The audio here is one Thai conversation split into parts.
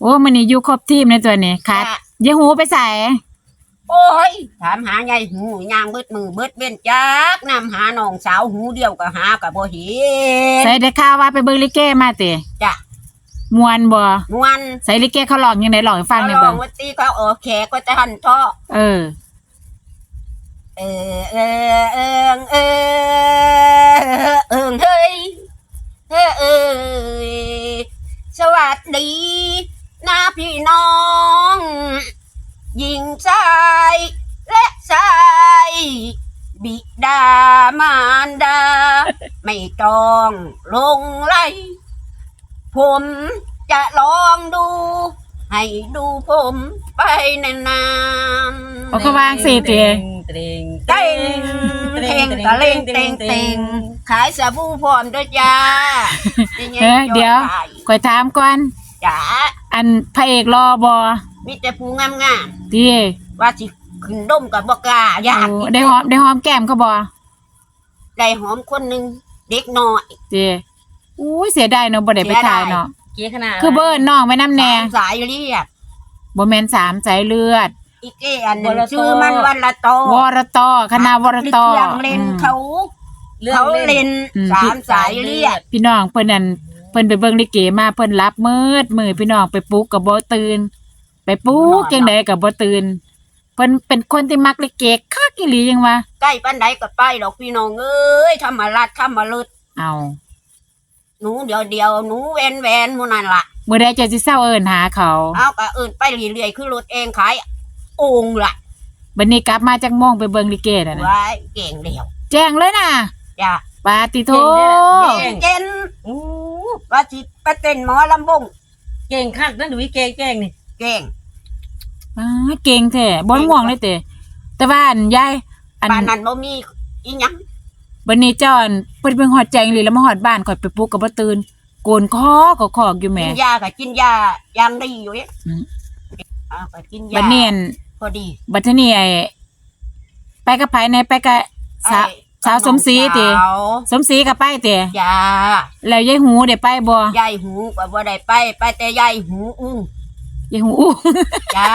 โอ้มันนี่อยู่ครบทีมในตัวนี้ขาดจ้ะยายหูไปใส่โอ้ย ถามหายายหูย่างเบิดมือเบิดเว้นจักนำหาน้องสาวหูเดียวก็หากับบ่เห็นใส่ได้ข่าวว่าไปเบิ่งลิเกมาติจ้ะมวนบ่นวลใส่ลิเกเขาร้องยังไงร้องให้ฟังเขาหน่อยลอเบิ่งงวัตีเขาเออแขกก็จะหันท่อ เออ เออเออเออเออ องลงไหลผมจะลองดู ให้ดูผมไปนานๆเอาเขาวางสิติเตรงเต็งเต็งตะเล็งเต็งเต็งขายสบู่พร้อมด้วยจ้าเออเดี๋ยวข่อยถามก่อนจ๋าอันพระเอกรอบ่มีแต่ผู้งามงามติๆว่าสิขึ้นดมกับบอกกล้าอยากโอ้ได้หอมได้หอมแก้มเขาบ่ได้หอมคนหนึ่ง เด็กน้อยติอุ้ยเสียดายเนาะบ่ได้ไปถ่ายเนาะเกี้ขนาดคือเบิ้นน้องไว้น้ำแน่สามสายเรียกบ่แม่นสามสายเลือด อีกเออันหนึงชื่อมันวันละโตวรตอคณะวรตอเรื่องเล่นอืมเขารื่องเขาเล่นอืมสามสายเรียกพี่น้องเพิ่นนั่นเพิ่นไปเบิ่งลิเกมาเพิ่นรับมืดมือพี่น้องไปปลุกก็บ่ตื่นไปปลุกจังไดก็บ่ตื่นเพิ่นเป็นคนที่มักลิเกคัก อีหลีจังวะใกล้ปันใดก็ไปดอกพี่น้องเอ้ยธรรมรัฐธรรมลึดเอาหนูเดียวเดียวๆหนูแวนแวนๆหมูนั่นล่ะมื้อใดเจะสิเซาเอิ้นหาเขาเอาก็เอื่นไปเรื่อยๆคือรถเองขายโองค์ล่ะบัดนี้กลับมาจากโมงไปเบิ่งลิเกนั่นน่ะไว้เก่งเดียวแจ้งเลยน่ะจ้ะปาติโทเก่ง เจนอู้ว่าสิไปเต้นหมอลำบงเก่งคักนั่นดูวิเก่งเก่งนี่ เก่งอ่าเก่งแท้บ่ง่วงเลยเต แต่ว่าอันยายอันบ้านนั้นบ่มีอีหยังบันนี้เจ้าอันเพิ่นเพิ่งฮอดแจงเลยแล้วมาฮอดบ้านข่อยไปปลุกก็บ่ตื่นโกนคอก็คอกอยู่แหม่กินยาก็กินยาอย่างดีอยู่เนี่ยอืมเอาก็กินบัยาดนี้อันพอดีบัดทีนี้ไอ้ไปกับไผในไปกับสาว ไอ้สาวสมศรีติ สาวสมศรีก็ไปติยาแล้วยายหูได้ไปบ่ยายหูก็บ่ได้ไป ไปแต่ยายหูอู้ยายหูอู้ จ้า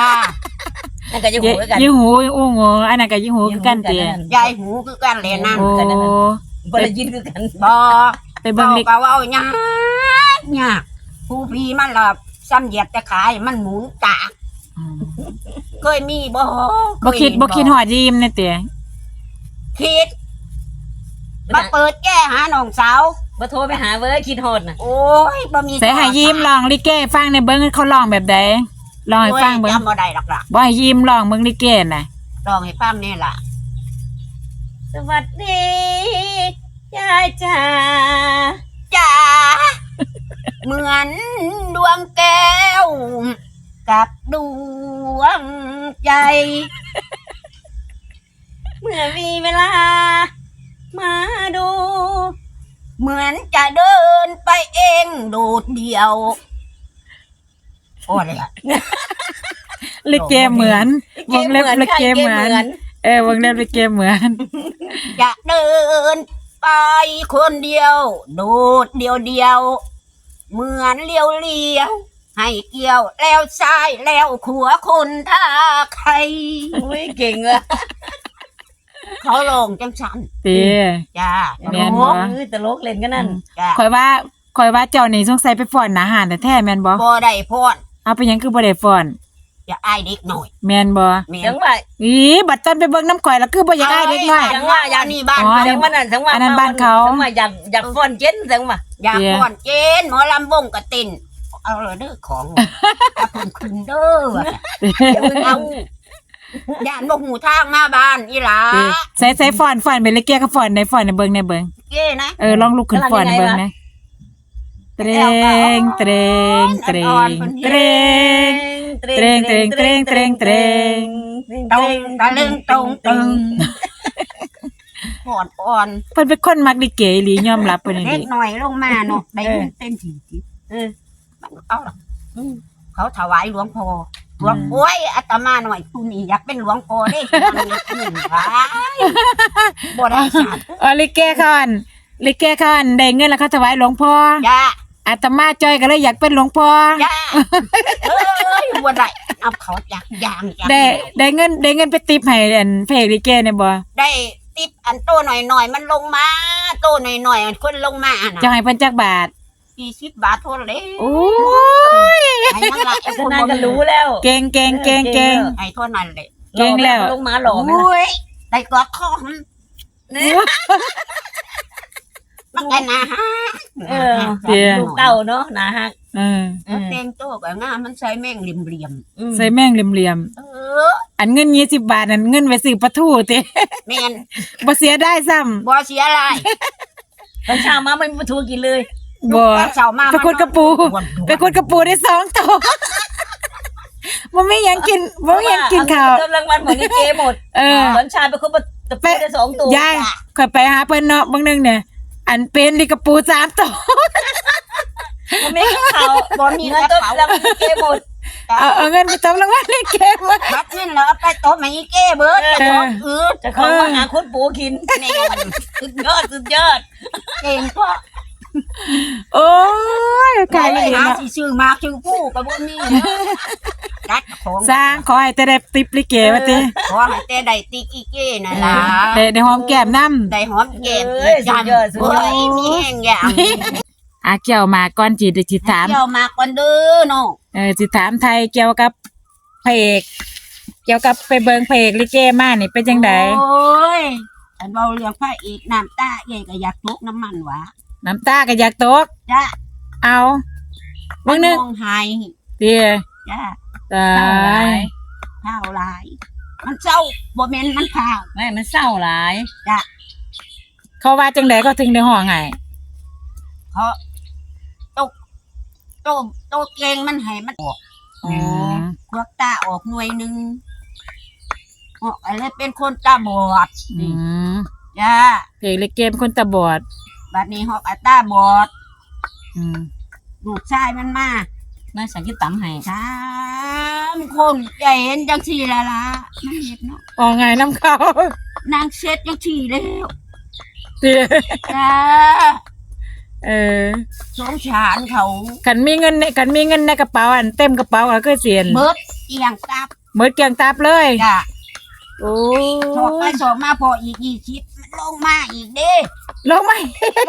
นั่นก็จะหัวกันยายหูอู้งออันนั้นก็ยายหูคือกันติยายหูคือกันแหละนั่นโอ้บ่ได้ยินคือกันบ่ไปเบิ่งลิก็เว้าหยังยากผู้พี่มันล่ะซ้ำเหยียดจะขายมันหมุนตากอืมเคยมีบ่บ่คิดเยเห็นบ่คิดฮอดยิ้มนะติคิดมาเปิดแก้หาน้องสาวบ่โทรไปหาเว้ยคิดฮอดน่ะ โอ้ยบ่มีใส่ให้ยิ้มลองลิเกฟังในเบิ่งเขาร้องแบบใด ลองให้ฟังเบิ่งโอ้ยจำบ่ได้หรอกล่ะบ่ให้ยิ้มลองเบิ่งลิเกน่ะลองให้ฟังนี่ล่ะ สวัสดียายจ๋าจ้าเหมือนดวงแก้ว กับดวงใจเมื่อมีเวลา มาดู เหมือนจะเดินไปเองโดดเดียว โอ้ยล่ะลิเกเหมือนวงเล็บลิเกเหมือน เออวงเล็บลิเกเหมือนจะเดินไปคนเดียว โดดเดียวเดียว เหมือนเลี้ยวเลี้ยวให้เกี่ยวแล้วซ้ายแล้วขัวคนท่าใครอุ้ยเก่งอะเขาลงจังสันตีจ้าแม่นโบ่เออตลกเล่นกันนั่นจ้าคอยว่าคอยว่าเจ้านี่สงสัยไปฟ้อนอาหารแต่แท้แม่นบ่บ่ได้พอน เอาไปหยังคือบ่ได้ฟ้อน อย่าอายเด็กหน่อยแม่นบ่แม่นจังว่าอีบัดตอนไปเบิ่งน้ำข่อยแล้วคือบ่อยากได้เด็กน้อยจังว่าอย่างนี้บ้านอ๋อจังว่านั่นจังว่าอันนั้นบ้านเขาจังว่าอยากอยากฟ้อนเจนจังว่าอยากเดี๋ยวพอนเจนหมอลำบงกระตินเอาเลยเด้อของเอาคุณคุณเด้อว่ะเอาย่านบ่หูทางมาบ้านอีหลาตีใส่ใส่ฟ้อนฟ้อนไปเลยเกียก็ฟ้อนในฟ้อนในเบิ่งในเบิ่งเก้นะเออลองลุกขึ้นฟ้อนในเบิ่งนะ เตรงเตรงเตรงเตรงเตรงเตรงเตรงเตรงเตรงตรงตะลึงตรงตึงผ่อนอ่อนเพิ่นเป็นคนมักลิเกอีหลียอมรับเพิ่นนี่เล็ดิกหน่อยลงมาเนาะได้เออเงินเต็มที่ที่เออมันเอาหรอกอืมเขาถวายหลวงพ่อหลวงโอ้ยอาตมาหน่อยคุณนี่อยากเป็นหลวงพ่อได้มันนี่หนึ่งว้ายบ่ได้สาธุเออลิเกเขาอันลิเกเขาอันได้เงินแล้วเขาถวายหลวงพ่อจ้า อัอาตมาจ้อยก็เลยอยากเป็นหลวงพ่อจ้าเอ้ยบัวได้เอาเขาจากยางจากได้ได้เงินได้เงินไปติปให้อันเพลงลิเกเนี่ยบ่ได้ติปอันโตหน่อยหน่อยๆมันลงมา โตหน่อยหน่อยๆมันคนลงมาจะน่ะให้เพิ่นจักบาทสี่สิบบาทเทนเลยโอ้ยไอ้นั่นละไอ้ชคนนะบ่ก็มีรู้แล้ว เก่งเก่งเก่งเก่ง ไอ้เท่านั้นเลยเก่งแล้ว ลงมาหล่อไหมล่ะโอ้ยได้กอดคอมเนี่ยมันกันนะฮะ เออเดี๋ยวลูกเต้าเนาะนะฮะเออเออเต็งโตกับงามมันใช้แม่งเหลี่ยมอืมใส่แม่งเหลี่ยมๆเออๆอันเงิน20บาทนั่นเงินไว้ซื้อปลาทูติแม่นบ่เสียได้ซ้ำบ่เสียอะไรตอนเช้ามาไม่มีปลาทูกินเลยบ่ตอนเช้ามาไปกดกระปูไปกดกระปูได้สองตัวบ่มีหยังกินบ่มีหยังกินข้าวต้นรางวัลของลิเกหมดเออ ตอนเชายไปคุบตะปูได้สองตัวยายข่อยไปหาเพิ่นเนาะบางนึงเนี่ย อันเป็นลิกระปูสามตัวมันไม่กินข้าวบ่มีเงินกต้ระนเป๋ารางวัลลิเกหมดเอาเอาเงินไปตบรางวัลลิเกมาบัดนี่แล้วเอาไปโต๊ะแม่อีเก้เบิดจะโต๊ะอืดจะของมาหาคนปูกินแม่นสุดยอดสุดยอดเก่งก็โอ้ยไก่ไก่หาเนาะ สิซื้อมาชื่อผู้ก็บ่มีเนาะ จัดของสร้างขอให้แต่ได้ติปลิเกว่าติขอให้แต่ได้ติ๊กอีเก้นั่นล่ะได้ได้หอมแก้มน้ำได้หอมแก้มเอ้ยสุดยอดสุดยอดเฮ้ยมีแห้งอย่างอาเกี่ยวมาก่อนจีได้สิถามเที่ยวมาก่อนเด้อน้องเออสิถามไทยเกี่ยวกับพระเอกเกี่ยวกับไปเบิงพระเอกลิเกมานี่เป็นจังไดโอ้ยอันเบาเรื่องพระเอกน้ำตาเอ้ยก็อยากตกน้ำมันหวะน้ำตาก็อยากตกจ้าเอาบางนึงมองหายเตี้ยจ้า ตายข้าวหลาย มันเศร้าบ่แม่นมันข้าวไม่มันเศร้าหลายเขาว่าจังไดเขาถึงได้ห้องไงเพราะตกโตโตเกงมันให้มันออกอืมควักตาออกหน่วยหนึ่งออกอะไรเป็นคนตาบอดอืมจ้าพระเอกลิเกเป็นคนตาบอดบัดนี้หอกอาตาบอดอืม ลูกชายมันมา มาสั่งกินตำให้สามคนใจเห็นจังสี่ละละมันเห็ดเนาะออกไงน้ำเขานางเช็ดจังสี่แล้วเตี้ยจ้าเออสงสารเขากันมีเงินในกันมีเงินในกระเป๋าอันเต็มกระเป๋าก็คือเสียนเบิดเอียงตับหมดเกลียงตับเลยจ้าโอ้ สอบไปสอบมาพออีกยี่สิบ ลงมาอีกเด้ลงไหม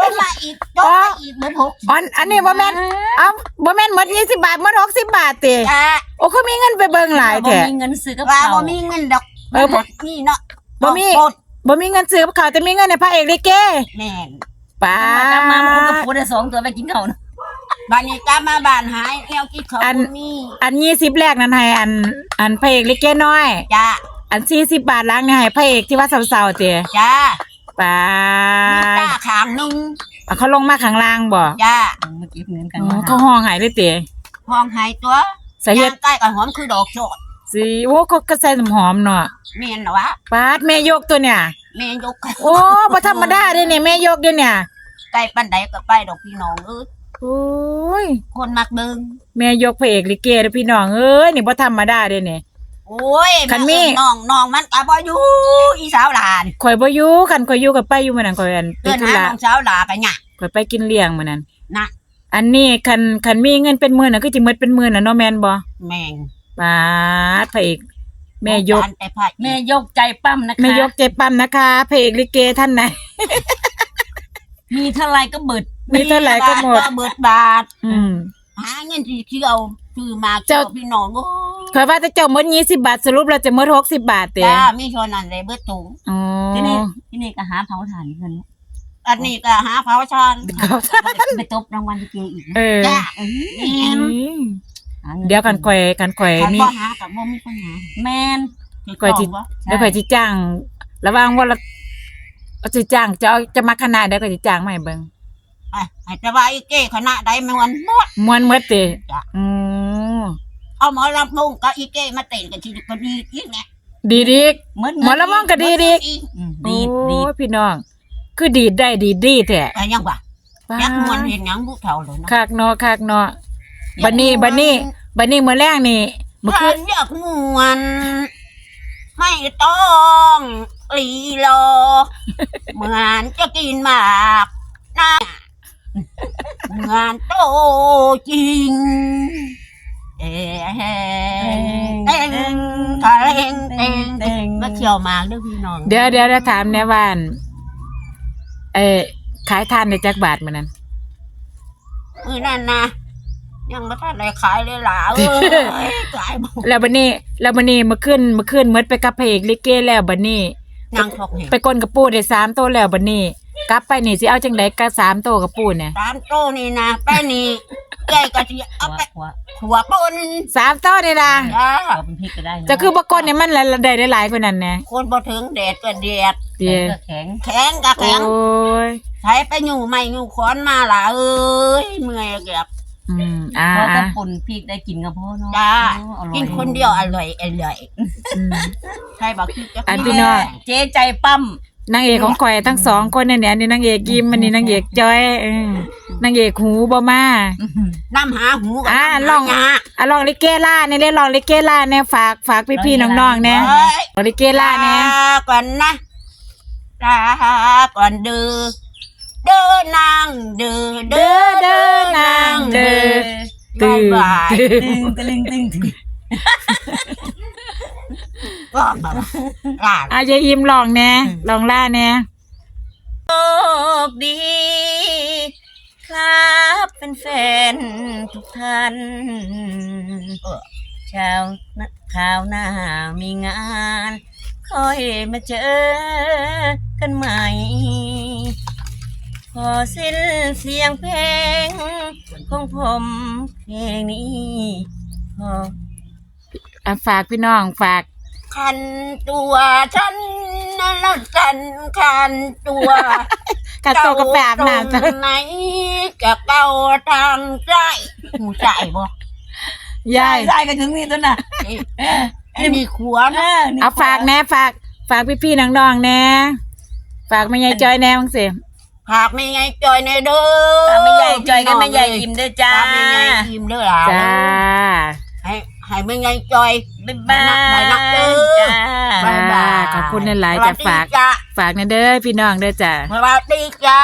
ลงมาอีกลงมาอีกเบิดหกอันอันนี้บ่แม่นเอ้าบ่แม่นหมด20บาทหมด60บาทติจ้าโอ้เขามีเงินไปเบิ่งหลายบ่แท้มีเงินซื้อกับว่าข้าวบ่มีเงินดอกเออบ่นี่เนาะบ่มีโคตรบ่มีเงินซื้อกับข้าวแต่มีเงินในพระเอกลิเกแม่นป้าตามมามันก็ปูได้สองตัวไปกินข้าวนะบ้านนี้กลับมาบ้านหายแนวคิดเขาบ่มีอัน20แรกนั้นให้อัน อันพระเอกลิเกน้อยจ้าอัน40บาทหล้างนี่ให้พระเอกที่ว่าเศร้าๆติจ้า ป้ามีตาขางหนึงเอาเขาลงมาข้างล่างบ่จ้าเมื่อกี้เหมือนกันอ๋อเขาห้องให้เลยติห้องหายตัวสาเหย่าตุงใกล้กับหอมคือดอกโชดสิโอ้เขาก็ใส่น้ำหอมเนาะเมียนเหรอวะปาดแม่ยกตัวเนี่ย เมียนยกโอ้บ่ธรรมดาเด้เนี่ยแม่ยกเด้เนี่ยใกล้ปันใดก็ไปดอกพี่น้องเอ้ยโอ้ยคนมักเดิงแม่ยกพระเอกลิเกเด้อพี่น้องเอ้ยนี่บ่ธรรมดาเด้เนี่ย โอ้ยคันมีาเอิ้น้องน้องมันก็บ่อยู่อีสาวหลานข่อยบ่อยู่คันข่อยอยู่กับไปอยู่มื้อนั้นข่อยอันไปเกินธุหาระน้องสาวหลากันหยังข่อยไปกินเลี้ยงมื้อนั้นน่ะอันนี้คันคันมีเงินเป็นหมื่นน่ะคือสิหมดเป็นหมื่นน่ะเนาะแม่นบ่แม่งปาดพระเอกแม่ยกสงสารแต่พระแม่ยกใจปั้มนะคะ แม่ยกเจ็บปั๊มนะคะพระเอกลิเกท่านไหน มีเท่าไรก็เบิด มีเท่าไหร่ก็หมดบาทเบิดบาทอืม หาเงินที่เที่ยวซื้อมาเจ้า เจ้าพี่น้องโอ้ ข่อยว่าแต่เจ้าหมด20บาทสรุปแล้วจะหมด60บาทเด้จ้ามีเท่านั้นเลยเบิดถุงอ๋อที่นี่ที่นี่ก็หาเผาถ่านเงินอันนี้ก็หาเผาชานไปตบรางวัลลิเกอีกนะเออจ้าเอ้ยแม่นอืมหางิเดี๋ยวกันข่อยกันข่อยคันมีบ่หากับบ่มีปัญหาแมนก่อยจิบ่เดี๋ยวข่อยสิจ้าง ระหว่างว่าเราเอาสิจ้างจะเอาจะมาคณะเดี๋ยวข่อยสิจ้างมาให้เบิ่งไปให้แต่ว่าอีเก้คณะใดแม่นวันหมดม่วนหมดเด้จ้ะอือ เอาหมอลำลงกับอีเก้มาเต้นกันทีก็ดีอีกแหละดีดีกเมื่อหมอละม่องก็ดีดีอีกดีดดีดโอ้ยพี่น้อง คือดีดได้ดีดีแท้แต่ยังว่าป้ายักมวนเห็นหยังบุเท่าเลยนะคักเนาะคักเนาะบัดนี้บัดนี้บัดนี้มื้อแรกนี่เมื่อคืฉันนอยากมวน ไม่ต้องลีลอเหมือนจะกินหมากนะงานโตจริง เอ้เต็งทะเลงเต็งเต็งมาเขี่ยวมากเด้วยพี่น้องเดี๋ยวเดี๋ยวเราถามแน่ว่านเอ้ขายทานในจักบาทมื้อนั้น มือนั่นนะยังไม่ทันได้ขายเลยหล่ะเอ้ยขายบ่แล้วบัดนี้ แล้วบัดนี้มาขึ้นมาขึ้นหมดไปกับพระเอกลิเกแล้วบัดนี้ยังทกเห็นไปกลนกระปูได้สามโตวแล้วบัดนี้ กลับไปนี่สิเอาจังไดกับสามโตวกระปูเนี่ย ตามโตนี่นะไปนี่ แกก็สิเอาไปหัวหัวปนสามโตวนี่ล่ะจ้าหัวเป็นพริกก็ได้นจะคือบ่กลเนี่ยมันละได้หลายๆกว่านั้นแน่คนบ่ถึงแดดก็แดดเดี๋ยวแข็งแข็งก็โอ้แข็งยใช้ไปอยู่ไม่อยู่ขอนมาล่ะเอ้ยเมื่อยเกือบอืมอ่าพออ่าถ้าปุ่นพริกได้กินกับพ่อเนาะจ้าโอ้อร่อยกินคนเดียวอร่อยอร่อยอืมใช่บอกคิดจะอันพี่น้องเจ๊ใจปั้ม นางเอกของข่อยทั้งสองคนเนี่ยเนี่ยนี่นางเอกยิ้มมันนี่นางเอกจ้อยเออนางเอกหูบ่มา น้ำหาหูกับอ่าน้ำหาลอง ยาอะลองลิเกล่าเนี่ยเล่นลองลิเกล่าเนี่ยฝากฝากพี่ๆน้องๆเนี่ยเอ้ยลองลิเกล่าเนี่ยลาก่อนนะลาก่อนเดือเดินนางเดือเดินเดินนางเดือตื่น บายตื่นตึงตะลึงตึงตึง ก็แบบลาอะยายอิมลองแน่ลองล่าแน่โชคดี ครับเป็นแฟนทุกท่านชาวนาข่าวหน้ามีงาน ค่อยมาเจอกันใหม่ พอสิ้นเสียงเพลง ของผมเพลงนี้พอ อะฝากพี่น้องฝาก คันตัวฉันนั่นคันคันตัวกระโตกกระแปบน้ำตรงไหนจะเก้าทางใจหูใจบ่ยายใช่กันถึงนี่ต้นน่ะไอ้นี่ขวานเออนี่เอาฝากแน่ฝาก ฝากพี่ๆน้องๆแน่ฝากแม่ยายจอยแน่บ้างสิหากไม่ไงจอยในเด้ออะไม่ใหญ่จอยกันไม่ใหญ่ยิ้มด้วยจ้าจ้าไม่ไงยิ้มเด้อล่ะจ้า ให้ให้ไม่ไงจอยบ๊ายบายไปนักเด้อ จ้าบ๊ายบายบ๊ายบายขอบคุณหลายๆสวัจะสดีฝากจ้าฝากนะเด้อพี่น้องเด้อจ้าสวัสดีจ้า